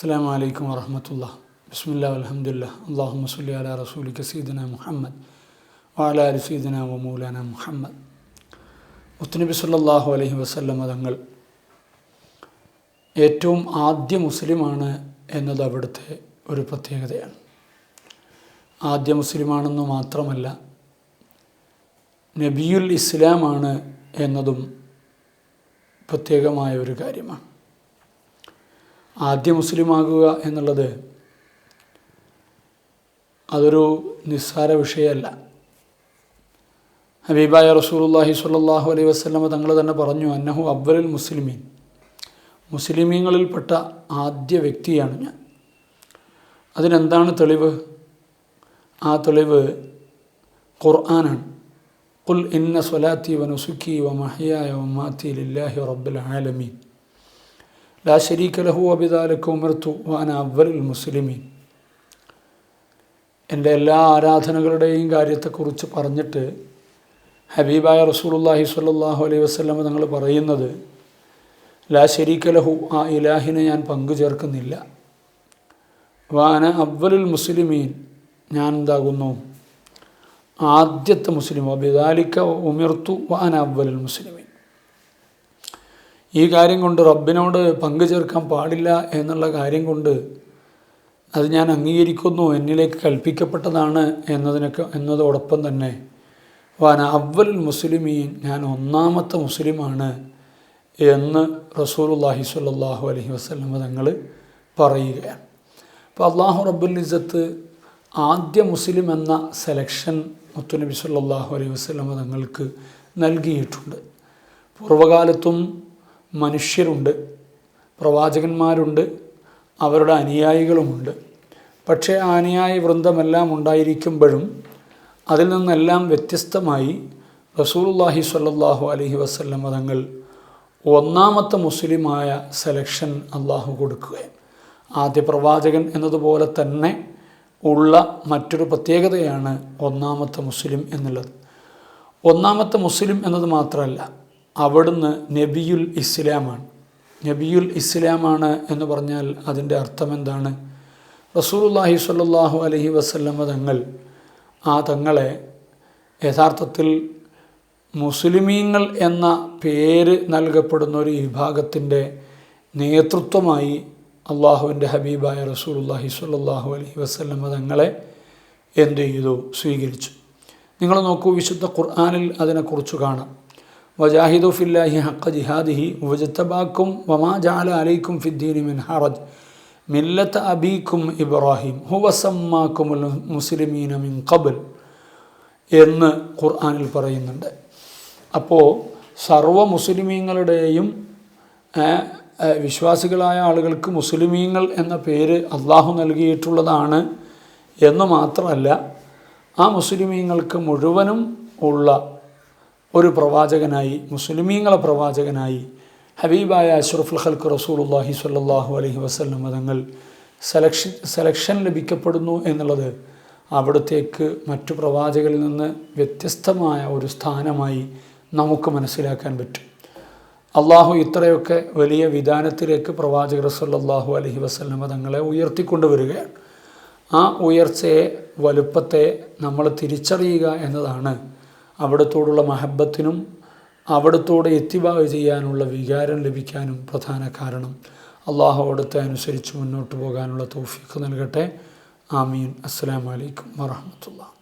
അസ്സാം വലൈക്കും വറഹമത്തുള്ള. ബിസ്മില്ലാ അലഹമുല്ല അള്ളാഹു സുല്ലി അല റസൂലിക്ക് സീദന മുഹമ്മദ് വാല അലി സീദന വമൂലാന മുഹമ്മദ്. മുത്തുനബി സല്ലാഹു അലഹി വസ്ല്ലം തങ്ങൾ ഏറ്റവും ആദ്യ മുസ്ലിമാണ് എന്നത് അവിടുത്തെ ഒരു പ്രത്യേകതയാണ്. ആദ്യ മുസ്ലിമാണെന്ന് മാത്രമല്ല നബിയുൽ ഇസ്ലാമാണ് എന്നതും പ്രത്യേകമായ ഒരു കാര്യമാണ്. ആദ്യ മുസ്ലിമാകുക എന്നുള്ളത് അതൊരു നിസ്സാര വിഷയമല്ല. ഹബീബായ റസൂലുല്ലാഹി സ്വല്ലല്ലാഹു അലൈഹി വസ്ലമ തങ്ങൾ തന്നെ പറഞ്ഞു അന്നഹു അവലുൽ മുസ്ലിമീൻ. മുസ്ലിമീങ്ങളിൽപ്പെട്ട ആദ്യ വ്യക്തിയാണ് ഞാൻ. അതിനെന്താണ് തെളിവ്? ആ തെളിവ് ഖുർആനാണ്. ഖുൽ ഇന്ന സ്വലാത്തി വനുസുക്കി വമഹിയായ വമാത്തി ലില്ലാഹി റബ്ബിൽ ആലമീൻ. ലാ ശരീക ലഹു അബിദാലക്ക് ഉമർത്തു വാന അവലുൽ മുസ്ലിമീൻ. എന്റെ എല്ലാ ആരാധനകളുടെയും കാര്യത്തെക്കുറിച്ച് പറഞ്ഞിട്ട് ഹബീബായ റസൂലുല്ലാഹി സ്വല്ലല്ലാഹു അലൈഹി വസ്ലം തങ്ങൾ പറയുന്നത് ലാ ശരീക ലഹു ആ ഇലാഹിനെ ഞാൻ പങ്കു ചേർക്കുന്നില്ല വാന അവലുൽ മുസ്ലിമീൻ ഞാൻ എന്താകുന്നു? ആദ്യത്തെ മുസ്ലിം അബിദാലിക്ക ഉമിർത്തു വാന അവലുൽ മുസ്ലിമീൻ. ഈ കാര്യം കൊണ്ട് റബ്ബിനോട് പങ്കു ചേർക്കാൻ പാടില്ല എന്നുള്ള കാര്യം കൊണ്ട് അത് ഞാൻ അംഗീകരിക്കുന്നു എന്നിലേക്ക് കൽപ്പിക്കപ്പെട്ടതാണ് എന്നതിനൊക്കെ എന്നതോടൊപ്പം തന്നെ വാന അവലുൽ മുസ്ലിമീൻ ഞാൻ ഒന്നാമത്തെ മുസ്ലിമാണ് എന്ന് റസൂലുല്ലാഹി സ്വല്ലല്ലാഹു അലൈഹി വസ്ലമ തങ്ങൾ പറയുകയാണ്. അപ്പോൾ അള്ളാഹു റബ്ബുൽ ഇസത്ത് ആദ്യ മുസ്ലിം എന്ന സെലക്ഷൻ മുത്തുനബി സല്ലാഹു അലൈഹി വസ്ലമ തങ്ങൾക്ക് നൽകിയിട്ടുണ്ട്. പൂർവകാലത്തും മനുഷ്യരുണ്ട് പ്രവാചകന്മാരുണ്ട് അവരുടെ അനുയായികളുമുണ്ട്. പക്ഷേ ആ അനുയായി വൃന്ദമെല്ലാം ഉണ്ടായിരിക്കുമ്പോഴും അതിൽ നിന്നെല്ലാം വ്യത്യസ്തമായി റസൂലുല്ലാഹി സ്വല്ലല്ലാഹു അലഹി വസ്ല്ലം തങ്ങൾ ഒന്നാമത്തെ മുസ്ലിമായ സെലക്ഷൻ അള്ളാഹു കൊടുക്കുകയാണ്. ആദ്യ പ്രവാചകൻ എന്നതുപോലെ തന്നെ ഉള്ള മറ്റൊരു പ്രത്യേകതയാണ് ഒന്നാമത്തെ മുസ്ലിം എന്നുള്ളത്. ഒന്നാമത്തെ മുസ്ലിം എന്നത് മാത്രമല്ല അവിടുന്ന് നബിയുൽ ഇസ്ലാമാണ്. നബിയുൽ ഇസ്ലാമാണ് എന്ന് പറഞ്ഞാൽ അതിന്റെ അർത്ഥം എന്താണ്? റസൂലുല്ലാഹി സ്വല്ലല്ലാഹു അലഹി വസല്ലമ തങ്ങൾ ആ തങ്ങളെ യഥാർത്ഥത്തിൽ മുസ്ലിമീങ്ങൾ എന്ന പേര് നൽകപ്പെടുന്ന ഒരു വിഭാഗത്തിന്റെ നേതൃത്വമായി അള്ളാഹുവിന്റെ ഹബീബായ റസൂലുല്ലാഹി സ്വല്ലല്ലാഹു അലഹി വസല്ലമ തങ്ങളെ എന്ത് ചെയ്തു? സ്വീകരിച്ചു. നിങ്ങൾ നോക്കൂ വിശുദ്ധ ഖുർആാനിൽ അതിനെക്കുറിച്ച് കാണാം. വജാഹിദു ഫില്ലാഹി ഹക്ക ജിഹാദിഹി വജത്തബാക്കും വമാ ജാല അലൈക്കും ഫിദ്ദീനി മിൻ ഹറജ്. മില്ലത്ത് അബീക്കും ഇബ്രാഹിം. ഹുവസമ്മാക്കും മുസ്ലിമീന മിൻ കബൽ എന്ന് ഖുർആാനിൽ പറയുന്നുണ്ട്. അപ്പോൾ സർവ മുസ്ലിമീങ്ങളുടെയും വിശ്വാസികളായ ആളുകൾക്ക് മുസ്ലിമീങ്ങൾ എന്ന പേര് അള്ളാഹു നൽകിയിട്ടുള്ളതാണ് എന്ന് മാത്രമല്ല ആ മുസ്ലിമീങ്ങൾക്ക് മുഴുവനും ഉള്ള ഒരു പ്രവാചകനായി മുസ്ലിമീങ്ങളെ പ്രവാചകനായി ഹബീബായ അഷ്റഫുൽ ഖൽക്ക് റസൂലുല്ലാഹി സ്വല്ലല്ലാഹു അലഹി വസ്ലം മതങ്ങൾ സെലക്ഷൻ സെലക്ഷൻ ലഭിക്കപ്പെടുന്നു എന്നുള്ളത് അവിടത്തേക്ക് മറ്റു പ്രവാചകരിൽ നിന്ന് വ്യത്യസ്തമായ ഒരു സ്ഥാനമായി നമുക്ക് മനസ്സിലാക്കാൻ പറ്റും. അള്ളാഹു ഇത്രയൊക്കെ വലിയ വിധാനത്തിലേക്ക് പ്രവാചകർ സല്ലാഹു അലഹി വസ്ലം മതങ്ങളെ ഉയർത്തിക്കൊണ്ടുവരികയാണ്. ആ ഉയർച്ചയെ വലുപ്പത്തെ നമ്മൾ തിരിച്ചറിയുക എന്നതാണ് അവിടത്തോടുള്ള മഹബത്തിനും അവിടത്തോടെ എത്തിബാവ് ചെയ്യാനുള്ള വികാരം ലഭിക്കാനും പ്രധാന കാരണം. അള്ളാഹു അവിടുത്തെ അനുസരിച്ച് മുന്നോട്ട് പോകാനുള്ള തോഫിക്ക് നൽകട്ടെ. ആമീൻ. അസ്സാം വലൈക്കും വാഹമത്തുള്ള